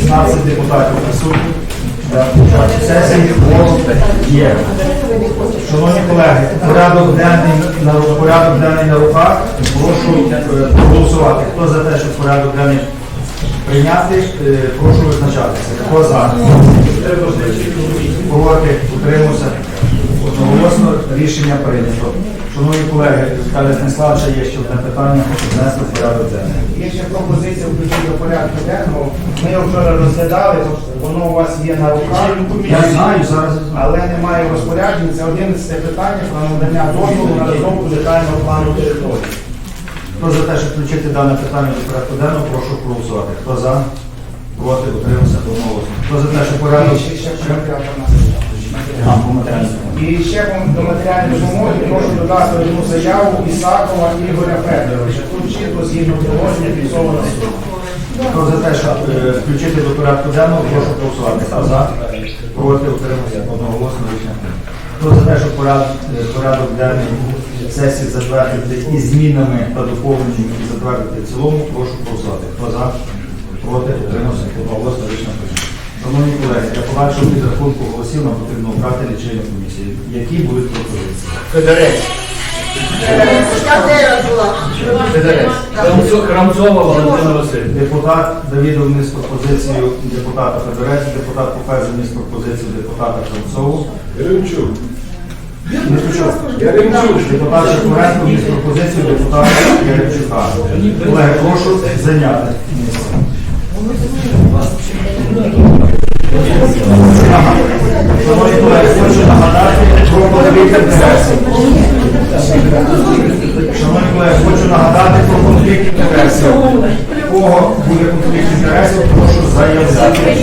16 депутатів присутніх для початку сесії є. Шановні колеги, порядок денний порядок денний на руках. Прошу проголосувати. Хто за те, щоб порядок денний прийняти, е, прошу визначатися. Хто за? Проти, утримався одноголосно рішення прийнято. Шановні колеги, Віталій Станіславовича є ще одне питання, хочу внести в порядок денний. Є ще пропозиція включити до порядку денного. Ми його вчора розглядали, воно у вас є на руках, Я знаю, зараз але немає розпоряджень. Це один 11 питання про надання дозволу на розробку детального плану території. Хто за те, щоб включити дане питання до порядку денного, прошу проголосувати. Хто за? Проти, утримався одноголосно. Хто за те, що порядок? І ще, ще по матеріалу у нас. А, по матеріальному. І ще по- до матеріальної допомоги прошу додати одну заяву Ісакова Ігоря Федоровича. Тут чітко згідно положення фіксовано. Хто за те, щоб е, включити до порядку денного, прошу проголосувати. Хто за? Проти, утримався одноголосно рішення. Хто за те, порядок, е, порядок денний сесії затвердити із змінами та доповненнями і затвердити в цілому, прошу проголосувати. Хто за? Проти, утримався одноголосно рішення. Шановні колеги, для подальшого підрахунку голосів нам потрібно обрати лічильну комісію. Які будуть пропозиції? Федерець. Федерець. Крамцова Валентина Васильівна. Депутат Давідов вніс пропозицію депутата Федорець, депутат Попеза вніс пропозицію депутата Кравцову. Римчук. Не почув. Яремчук. Депутат Шепуренко вніс пропозицію депутата Яремчука. Колеги, прошу зайняти місце. Хочу нагадати про конфлікт інтересів. Шановні колеги, хочу нагадати про конфлікт інтересів. Кого буде конфлікт інтересів, прошу заявляти.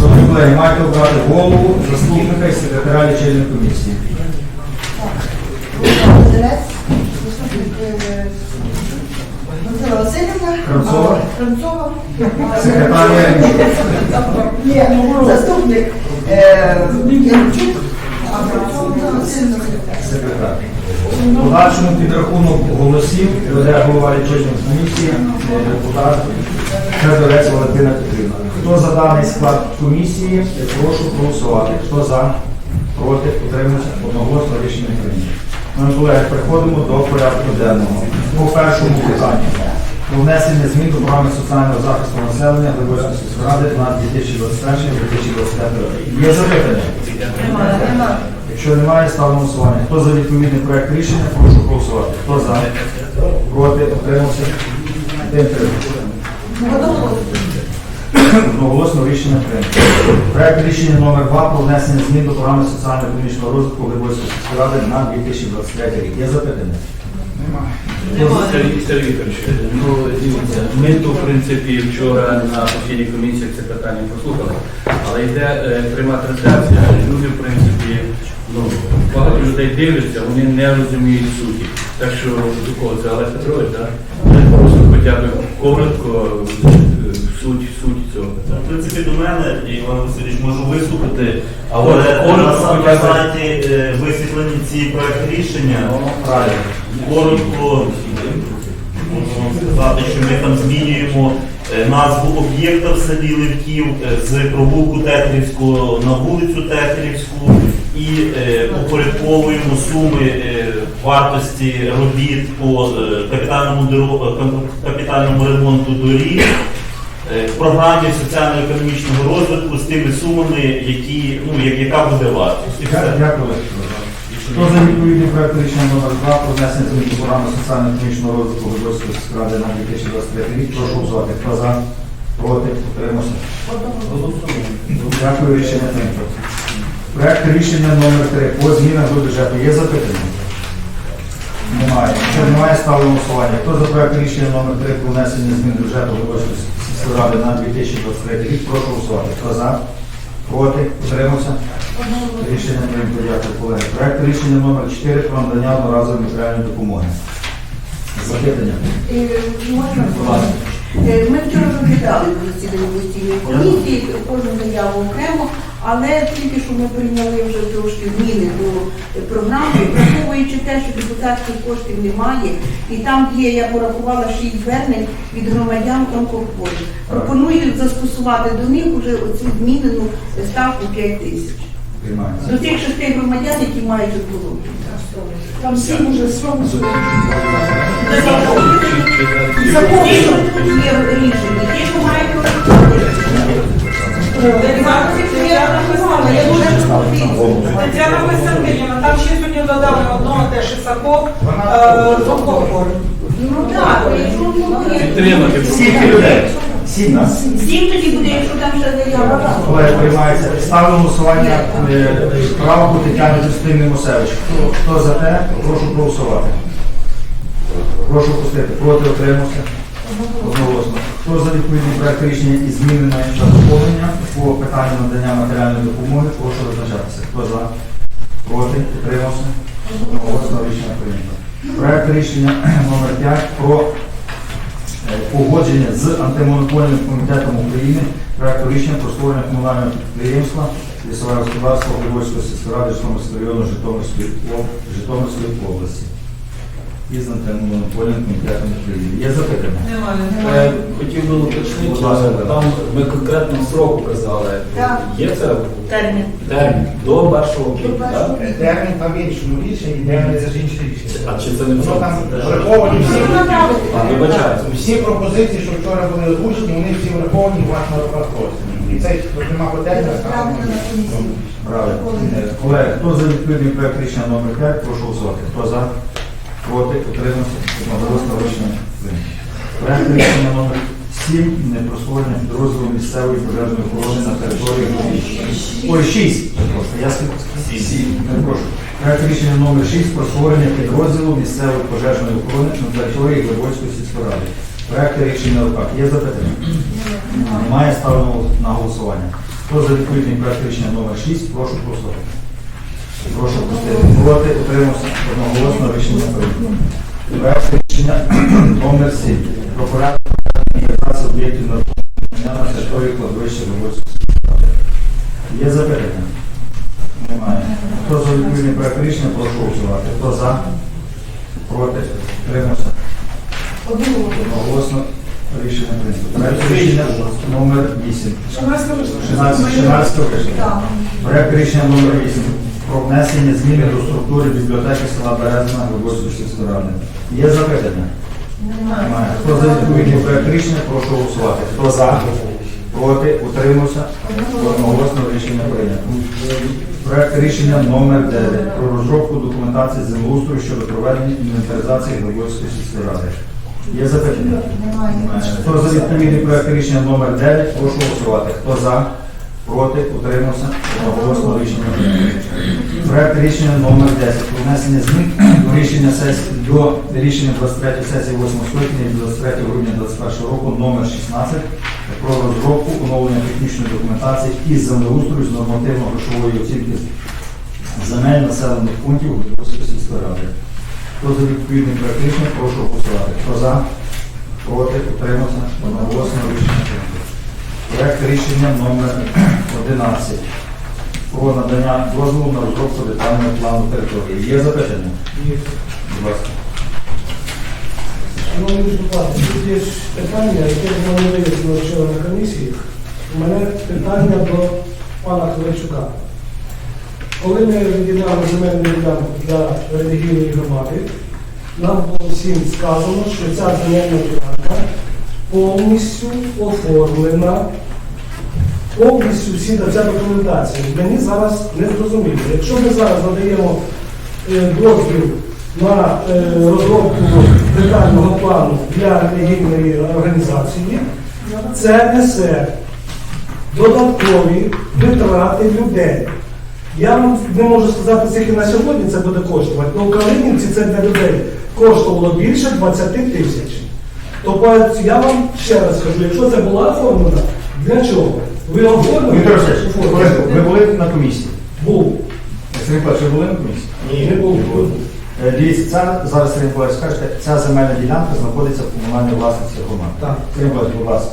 Шановні колеги, маєте обрати голову, заступника і секретаря лічильної комісії. Микола Васильівна. Кравцова. Кравцова. Секретар Яремчук. Ні, заступник е, Янчук, а Кравцова Васильівна. Секретар. Подальшому підрахунок голосів веде голова лічильної комісії, е, депутат Федорець Валентина Петрівна. Хто за даний склад комісії, прошу проголосувати. Хто за, проти, утримався, одноголосно рішення прийнято. Ми, колеги, переходимо до порядку денного. По першому питанню. Про внесення змін до програми соціального захисту населення Глибоцької сільської ради на 2021-2025 роки. Є запитання? Якщо немає, ставимо голосування. Хто за відповідний проект рішення, прошу голосувати. Хто за? Проти? Утримався? Один Одноголосно рішення прийнято. Проект рішення номер 2 про внесення змін до програми соціально-економічного розвитку Глибоцької сільської ради на 2023 рік. Є запитання? Сергій Вікторович, ну дивіться, ми то в принципі вчора на постійній комісії це питання послухали, але йде е, пряма трансляція. Люди, в принципі, ну багато людей дивляться, вони не розуміють суті. Так що до кого це Олег Петрович, так? Просто хоча б коротко е, суть, суть цього В принципі, до мене, Іван Васильович, можу виступити, але Коротко, на сайті е, висвітлені ці проект рішення. Правильно. Коротко можу сказати, що ми там змінюємо е, назву об'єкта в селі Левків е, з провулку Тетрівського на вулицю Тетрівську і е, упорядковуємо суми вартості робіт по капітальному, ремонту доріг. В програмі соціально-економічного розвитку з тими сумами, які, ну, як- яка буде вартість. Хто за відповідний проект рішення номер 2 про внесення змін до програми соціально-економічного розвитку Глибоцької сільської ради на 2023 рік, прошу голосувати. Хто за? Проти? Утримався? Дякую, рішення прийнято. Проект рішення номер 3 по змінах до бюджету. Є запитання? Немає. Якщо немає, ставимо голосування. Хто за проект рішення номер 3 про внесення змін до бюджету Глибоцької сільської ради на 2023 рік, прошу голосувати. Хто за? Проти? Утримався? Рішення прийнято. Дякую, колеги. Проект рішення номер 4 про надання одноразової матеріальної допомоги. Запитання? Е, Можна Е, Ми вчора розглядали на засіданні постійної комісії, кожну заяву окремо, Але тільки що ми прийняли вже трошки зміни до е, програми, враховуючи те, що депутатських коштів немає, і там є, я порахувала, шість звернень від громадян онкохворих. Пропоную застосувати до них вже оцю змінену ставку 5 тисяч. До тих шести громадян, які мають онкологію. Там всім уже сьому Закон є рішення, ті, що мають Тетяна Костянтинівна, там ще сьогодні додали одного теж Ісаков з Окопом. Ну так, ну, Підтримати. Скільки людей? Сім нас. Сім тоді буде, якщо там ще заява. Колеги, приймається. Ставлю голосування е, правку Тетяни Юстини Мусевич. Хто, за те, прошу проголосувати. Прошу пустити. Проти отримався. Одноголосно. Хто за відповідний проект рішення із змінами та доповнення по питанню надання матеріальної допомоги, прошу визначатися. Хто за? Проти? Утримався? Одноголосно рішення прийнято. Проект рішення номер 5 про погодження з антимонопольним комітетом України проекту рішення про створення комунального підприємства лісове господарство Григорської сільської ради Житомирського району Житомирської області. Із антимонопольним комітетом України. Є запитання? Е, Хотів би уточнити, ласка. там ми конкретно сроку казали. Так. Є це Термін. термін до 1 квітня, так? Термін там в іншому рішенні, термін це ж інше рішення. А чи це не Воно там враховані всі, А, вибачайте. всі пропозиції, що вчора були озвучені, вони всі враховані в вашому рапорті. І це, зокрема, по термінах, там Правильно. Е, Колеги, хто за відповідний проект рішення номер 5, прошу голосувати. Хто за? Проти? Утримався? Одноголосно рішення. Проект рішення номер 7 не про підрозділу місцевої пожежної охорони на території Ой, 6. Перепрошую, я сказав 7. Перепрошую. Проект рішення номер 6 про створення підрозділу місцевої пожежної охорони на території Глибоцької сільської ради. Проект рішення ОКАК. Є запитання? Немає ставлено на голосування. Хто за відповідний проект рішення номер 6, прошу голосувати. Прошу пустити. Проти, утримався одноголосно рішення прийнято. Проект рішення номер 7. Про порядок інвентаризації об'єктів на на території кладовища Глибоцької. Є запитання? Немає. Хто за відповідний проект рішення, прошу голосувати. Хто за? Проти, утримався одноголосно рішення прийнято. Проект рішення номер 8. 16 16 рішення. Проект рішення номер 8 про внесення зміни до структури бібліотеки села Березна Глибоцької сільської ради. Є запитання? Немає. Хто за відповідний проект рішення, прошу голосувати. Хто за? Проти? Утримався? Одноголосно рішення прийнято. Проект рішення номер 9 про розробку документації землеустрою щодо проведення інвентаризації Глибоцької сільської ради. Є запитання? Немає. Хто за відповідний проект рішення номер 9, прошу голосувати. Хто за? Проти? Утримався? Одноголосно рішення. Проект рішення номер 10 про внесення змін до рішення сесії до рішення 23 сесії 8 скликання від 23 грудня 2021 року номер 16 про розробку оновлення технічної документації із землеустрою з нормативно-грошової оцінки земель населених пунктів Глибоцької сільської ради. Хто за відповідний проект рішення, прошу голосувати. Хто за? Проти? Утримався? Одноголосно рішення. Проект рішення номер 11 про надання дозволу на розробку детального плану території. Є запитання? Будь ласка. Шановні депутати, тут є питання, яке ми не вияснили вчора на комісії. У мене питання до пана Хвиличука. Коли ми виділяли земельну ділянку для релігійної громади, нам було всім сказано, що ця земельна ділянка повністю оформлена, повністю всі ця документація. Мені зараз не зрозуміло. Якщо ми зараз надаємо е, дозвіл на е, розробку детального плану для релігійної організації, це несе додаткові витрати людей. Я не можу сказати, скільки на сьогодні це буде коштувати, але в Калинівці це для людей коштувало більше 20 тисяч. Тобто я вам ще раз скажу, якщо це була оформлена, для чого? Ви оформили? Віктор Васильович, ви були на комісії? Був. Сергій Павлович, ви були на комісії? Ні, не був. Е, Дивіться, ця, зараз Сергій Павлович, скажете, ця земельна ділянка знаходиться в комунальній власності громади. Так. Сергій Павлович, будь ласка.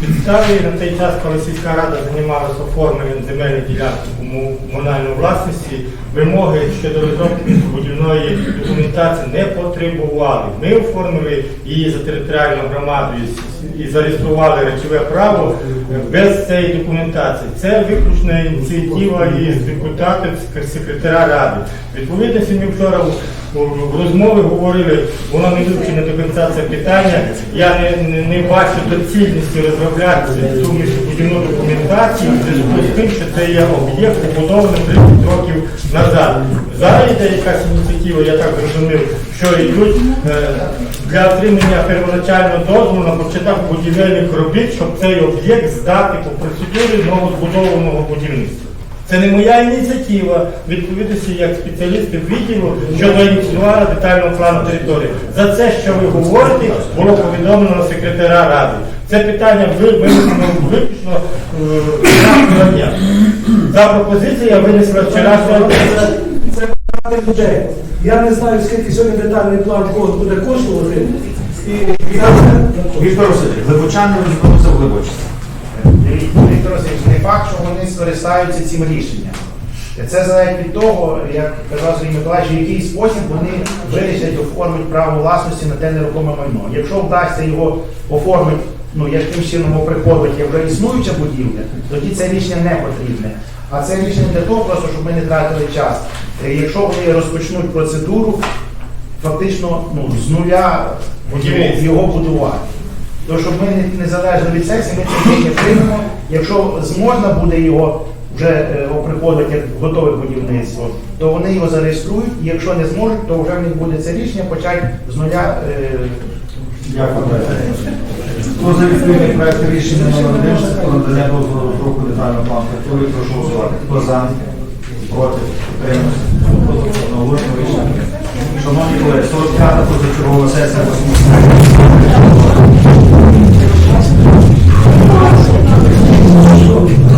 Підставі на той час, коли сільська рада займалася оформленням земельної ділянки комунальної власності, вимоги щодо розробки будівної документації не потребували. Ми оформили її за територіальною громадою і зареєстрували речове право без цієї документації. Це виключна ініціатива із депутатів секретаря ради. Відповідності ми вчора в говорили, воно не вивчене до кінця це питання. Я не, не, не бачу доцільності розробляти цю містобудівну документацію з тим, що це є об'єкт побудований 30 років назад. Зараз йде якась ініціатива, я так зрозумів, що йдуть е, для отримання первоначального дозволу на початок будівельних робіт, щоб цей об'єкт здати по процедурі новозбудованого будівництва. Це не моя ініціатива, відповідності як спеціалісти відділу щодо ініціювання детального плану території. За це, що ви говорите, було повідомлено секретаря ради. Це питання ви винесено виключно е, вчорашнього дня. За пропозицію я винесла вчорашнього. Це питання людей. Я не знаю, скільки сьогодні детальний план кого буде коштувати. І я Віктор Васильович, глибочани розвернувся в глибочі. Віктор Васильович, не факт, що вони скористаються цим рішенням. Це залежить від того, як казав Сергій Миколаївич, в який спосіб вони вирішать оформити право власності на те нерухоме майно. Якщо вдасться його оформити, ну яким чином оприходить як вже існуюча будівля, тоді це рішення не потрібне. А це рішення для того, просто щоб ми не тратили час. Е, Якщо вони розпочнуть процедуру, фактично ну, з нуля його будувати. То щоб ми не, не від сесії, ми це рішення приймемо. Якщо зможна буде його вже е, оприходити як готове будівництво, то вони його зареєструють, і якщо не зможуть, то вже в них буде це рішення почати з нуля. Е, Дякую. Хто за відповідний проект рішення номер 11 про надання дозволу розробку детального плану території, прошу голосувати. Хто за? Проти? Утримався? Одноголосно рішення. Шановні колеги, 45-та позачергова сесія 8 Дякую.